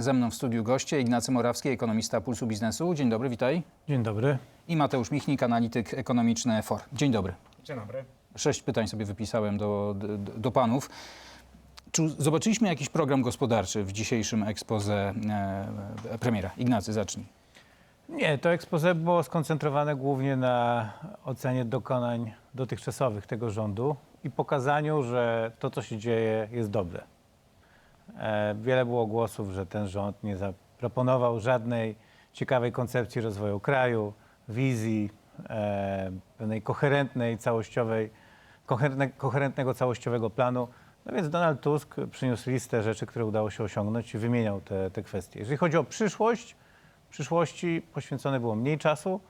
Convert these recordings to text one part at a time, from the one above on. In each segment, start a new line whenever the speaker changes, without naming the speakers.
Ze mną w studiu goście Ignacy Morawski, ekonomista Pulsu Biznesu. Dzień dobry, witaj.
Dzień dobry.
I Mateusz Michnik, analityk ekonomiczny FOR. Dzień dobry.
Dzień dobry.
Sześć pytań sobie wypisałem do, do, do panów. Czy zobaczyliśmy jakiś program gospodarczy w dzisiejszym ekspoze e, premiera? Ignacy, zacznij.
Nie, to expose było skoncentrowane głównie na ocenie dokonań dotychczasowych tego rządu i pokazaniu, że to, co się dzieje, jest dobre. E, wiele było głosów, że ten rząd nie zaproponował żadnej ciekawej koncepcji rozwoju kraju, wizji, e, pewnej koherentnej, całościowej, koherentne, koherentnego, całościowego planu. No więc Donald Tusk przyniósł listę rzeczy, które udało się osiągnąć i wymieniał te, te kwestie. Jeżeli chodzi o przyszłość, przyszłości poświęcone było mniej czasu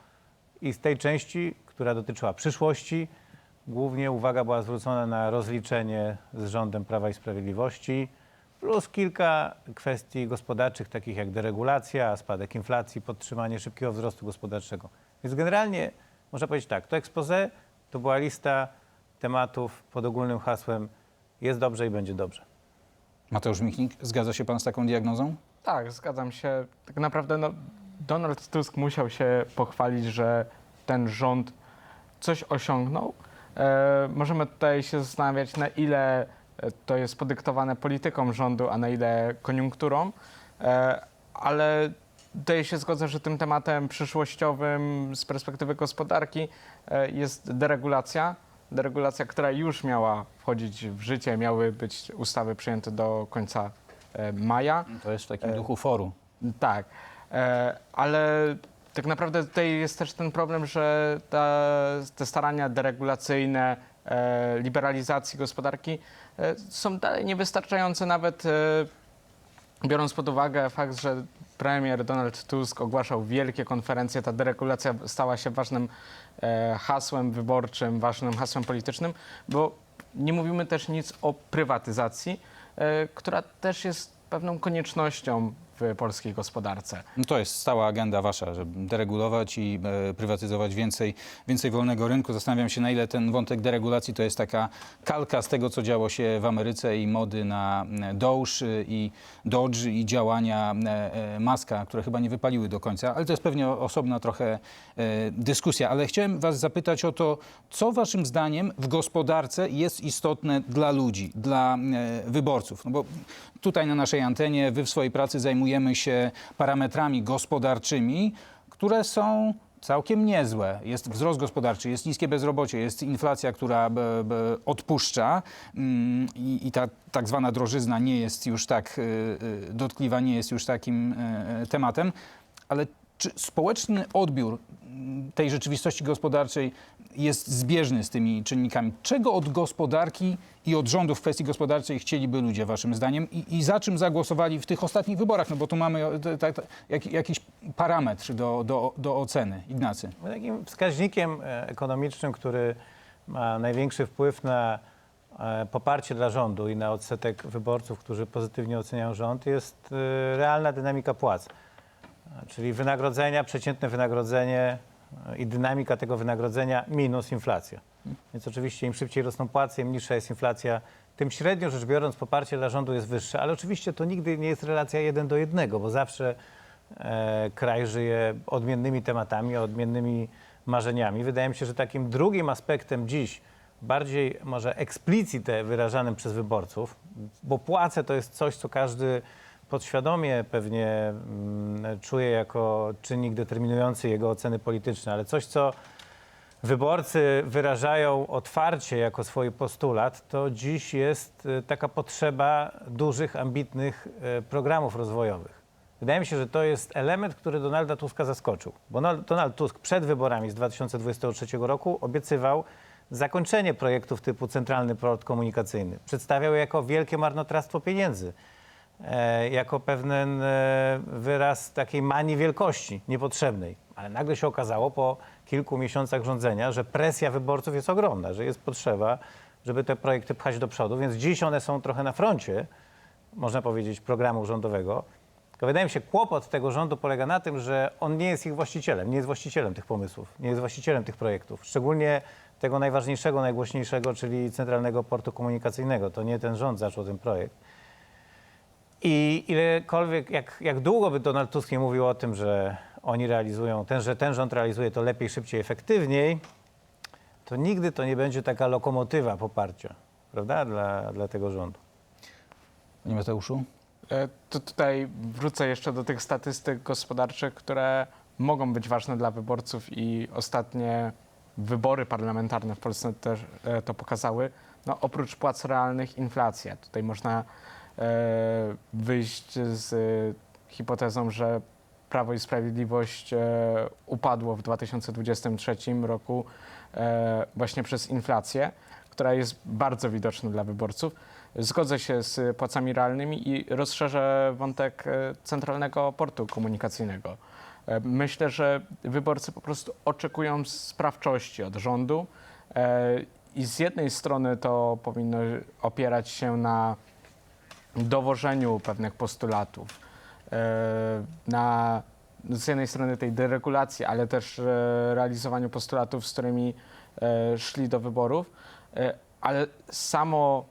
i z tej części, która dotyczyła przyszłości, głównie uwaga była zwrócona na rozliczenie z rządem Prawa i Sprawiedliwości, plus kilka kwestii gospodarczych, takich jak deregulacja, spadek inflacji, podtrzymanie szybkiego wzrostu gospodarczego. Więc generalnie można powiedzieć tak, to expose to była lista tematów pod ogólnym hasłem jest dobrze i będzie dobrze.
Mateusz Michnik, zgadza się pan z taką diagnozą?
Tak, zgadzam się. Tak naprawdę no, Donald Tusk musiał się pochwalić, że ten rząd coś osiągnął. E, możemy tutaj się zastanawiać, na ile to jest podyktowane polityką rządu, a na ile koniunkturą, e, ale tutaj się zgodzę, że tym tematem przyszłościowym z perspektywy gospodarki e, jest deregulacja. Deregulacja, która już miała wchodzić w życie, miały być ustawy przyjęte do końca e, maja.
To jest w takim duchu foru.
Tak, ale tak naprawdę tutaj jest też ten problem, że ta, te starania deregulacyjne, liberalizacji gospodarki są dalej niewystarczające, nawet e, biorąc pod uwagę fakt, że premier Donald Tusk ogłaszał wielkie konferencje, ta deregulacja stała się ważnym e, hasłem wyborczym, ważnym hasłem politycznym, bo nie mówimy też nic o prywatyzacji, e, która też jest pewną koniecznością w polskiej gospodarce.
No to jest stała agenda wasza, żeby deregulować i e, prywatyzować więcej, więcej wolnego rynku. Zastanawiam się, na ile ten wątek deregulacji to jest taka kalka z tego, co działo się w Ameryce i mody na e, Doge i Dodge i działania e, e, Maska, które chyba nie wypaliły do końca, ale to jest pewnie osobna trochę e, dyskusja. Ale chciałem was zapytać o to, co waszym zdaniem w gospodarce jest istotne dla ludzi, dla e, wyborców. No bo tutaj na naszej antenie, wy w swojej pracy zajmujemy się parametrami gospodarczymi, które są całkiem niezłe. Jest wzrost gospodarczy, jest niskie bezrobocie, jest inflacja, która b, b, odpuszcza mm, i, i ta tak zwana drożyzna nie jest już tak y, y, dotkliwa, nie jest już takim y, tematem. Ale czy społeczny odbiór mm, tej rzeczywistości gospodarczej jest zbieżny z tymi czynnikami? Czego od gospodarki i od rządu w kwestii gospodarczej chcieliby ludzie, waszym zdaniem? I, i za czym zagłosowali w tych ostatnich wyborach? No bo tu mamy e, te- te- te- jak, jakiś parametr do, do, do oceny. Ignacy.
Takim wskaźnikiem e, ekonomicznym, który ma największy wpływ na e, poparcie dla rządu i na odsetek wyborców, którzy pozytywnie oceniają rząd, jest realna dynamika płac. Czyli wynagrodzenia, przeciętne wynagrodzenie e, i dynamika tego wynagrodzenia minus inflacja. Więc oczywiście im szybciej rosną płace, im niższa jest inflacja, tym średnio rzecz biorąc poparcie dla rządu jest wyższe. Ale oczywiście to nigdy nie jest relacja jeden do jednego, bo zawsze e, kraj żyje odmiennymi tematami, odmiennymi marzeniami. Wydaje mi się, że takim drugim aspektem dziś, bardziej może eksplicite wyrażanym przez wyborców, bo płace to jest coś, co każdy podświadomie pewnie mm, czuje jako czynnik determinujący jego oceny polityczne, ale coś, co wyborcy wyrażają otwarcie jako swój postulat, to dziś jest y, taka potrzeba dużych, ambitnych y, programów rozwojowych. Wydaje mi się, że to jest element, który Donalda Tuska zaskoczył. Bo Donald- Tusk przed wyborami z 2023 roku obiecywał zakończenie projektów typu Centralny Port Komunikacyjny. Przedstawiał jako wielkie marnotrawstwo pieniędzy e, jako pewien e, wyraz takiej manii wielkości niepotrzebnej. Ale nagle się okazało po kilku miesiącach rządzenia, że presja wyborców jest ogromna, że jest potrzeba, żeby te projekty pchać do przodu, więc dziś one są trochę na froncie, można powiedzieć, programu rządowego. Tylko wydaje mi się, kłopot tego rządu polega na tym, że on nie jest ich właścicielem, nie jest właścicielem tych pomysłów, nie jest właścicielem tych projektów. Szczególnie tego najważniejszego, najgłośniejszego, czyli Centralnego Portu Komunikacyjnego. To nie ten rząd zaczął ten projekt. I ilekolwiek, jak, jak długo by Donald Tusk nie mówił o tym, że oni realizują, ten, że ten rząd realizuje to lepiej, szybciej, efektywniej, to nigdy to nie będzie taka lokomotywa poparcia, prawda, dla, dla tego rządu.
Panie Mateuszu?
E, To tutaj wrócę jeszcze do tych statystyk gospodarczych, które mogą być ważne dla wyborców i ostatnie wybory parlamentarne w Polsce też e, to pokazały. No, oprócz płac realnych inflacja. Tutaj można wyjść z e, hipotezą, że Prawo i Sprawiedliwość e, upadło w 2023 roku e, właśnie przez inflację, która jest bardzo widoczna dla wyborców. Zgodzę się z płacami realnymi i rozszerzę wątek e, centralnego portu komunikacyjnego. E, Myślę, że wyborcy po prostu oczekują sprawczości od rządu e, i z jednej strony to powinno opierać się na dowożeniu pewnych postulatów, e, na z jednej strony tej deregulacji, ale też e, realizowaniu postulatów, z którymi e, szli do wyborów, ale samo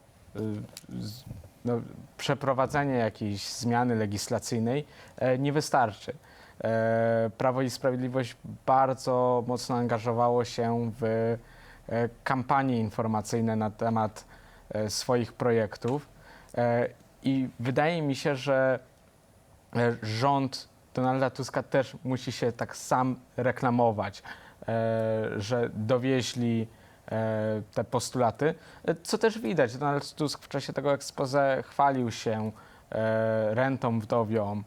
no, przeprowadzenie jakiejś zmiany legislacyjnej nie wystarczy. Prawo i Sprawiedliwość bardzo mocno angażowało się w kampanie informacyjne na temat swoich projektów i wydaje mi się, że e, rząd Donalda Tuska też musi się tak sam reklamować, e, że dowieźli e, te postulaty, co też widać. Donald Tusk w czasie tego expose chwalił się rentą wdowią,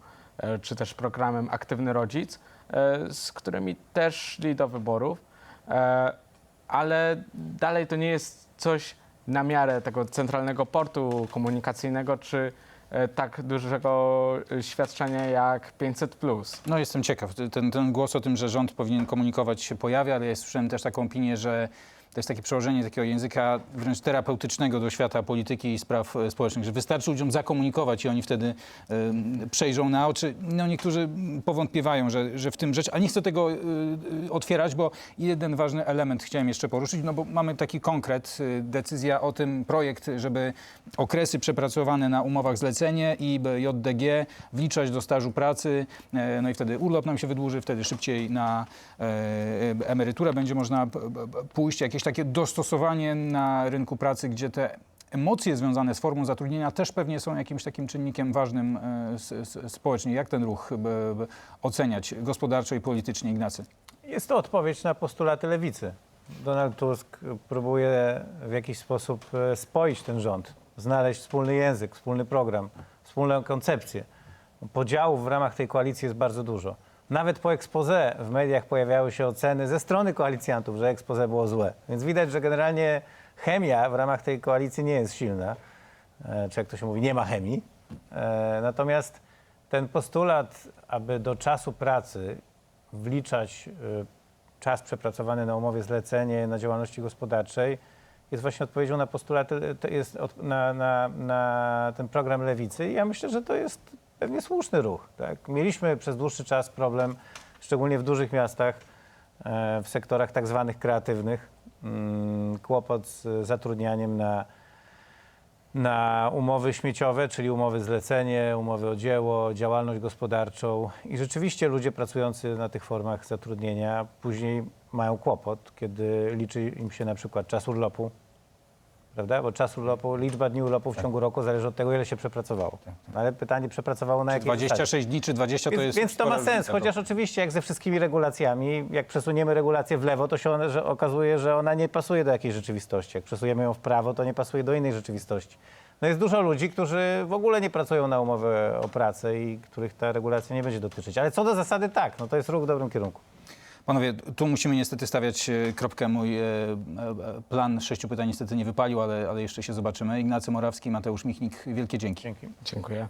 czy też programem Aktywny Rodzic, z którymi też szli do wyborów, ale dalej to nie jest coś na miarę tego centralnego portu komunikacyjnego, czy e, tak dużego e, świadczenia jak 500+.
No jestem ciekaw. Ten, ten głos o tym, że rząd powinien komunikować się pojawia, ale ja słyszałem też taką opinię, że to jest takie przełożenie takiego języka wręcz terapeutycznego do świata polityki i spraw e, społecznych, że wystarczy ludziom zakomunikować i oni wtedy e, przejrzą na oczy. No niektórzy powątpiewają, że, że w tym rzecz, ale nie chcę tego e, otwierać, bo jeden ważny element chciałem jeszcze poruszyć, no bo mamy taki konkret, e, decyzja o tym, projekt, żeby okresy przepracowane na umowach zlecenie i JDG wliczać do stażu pracy, e, no i wtedy urlop nam się wydłuży, wtedy szybciej na e, emeryturę będzie można pójść, jakieś takie dostosowanie na rynku pracy, gdzie te emocje związane z formą zatrudnienia też pewnie są jakimś takim czynnikiem ważnym e, społecznie. Jak ten ruch oceniać gospodarczo i politycznie, Ignacy?
Jest to odpowiedź na postulaty lewicy. Donald Tusk próbuje w jakiś sposób e, spoić ten rząd, znaleźć wspólny język, wspólny program, wspólną koncepcję. Podziałów w ramach tej koalicji jest bardzo dużo. Nawet po expose w mediach pojawiały się oceny ze strony koalicjantów, że expose było złe. Więc widać, że generalnie chemia w ramach tej koalicji nie jest silna. E, Czy jak to się mówi, nie ma chemii. E, Natomiast ten postulat, aby do czasu pracy wliczać y, czas przepracowany na umowie zlecenie na działalności gospodarczej jest właśnie odpowiedzią na postulaty, to jest na, na, na ten program lewicy i ja myślę, że to jest pewnie słuszny ruch. Tak? Mieliśmy przez dłuższy czas problem, szczególnie w dużych miastach, e, w sektorach tak zwanych kreatywnych, mm, kłopot z zatrudnianiem na na umowy śmieciowe, czyli umowy zlecenie, umowy o dzieło, działalność gospodarczą. I rzeczywiście ludzie pracujący na tych formach zatrudnienia później mają kłopot, kiedy liczy im się na przykład czas urlopu, prawda? Bo czas urlopu, liczba dni urlopu w ciągu roku zależy od tego, ile się przepracowało. Ale pytanie, przepracowało na zasadzie?
26 dni, czy 20 to
Więc,
jest...
więc to ma
spora
sens,
różnica.
chociaż oczywiście jak ze wszystkimi regulacjami, jak przesuniemy regulację w lewo, to się ona, że okazuje, że ona nie pasuje do jakiejś rzeczywistości. Jak przesuniemy ją w prawo, to nie pasuje do innej rzeczywistości. No jest dużo ludzi, którzy w ogóle nie pracują na umowę o pracę i których ta regulacja nie będzie dotyczyć. Ale co do zasady tak, no to jest ruch w dobrym kierunku.
Panowie, tu musimy niestety stawiać e, kropkę. Mój e, e, plan sześciu pytań niestety nie wypalił, ale, ale jeszcze się zobaczymy. Ignacy Morawski, Mateusz Michnik, wielkie dzięki.
Dzięki.
Dziękuję.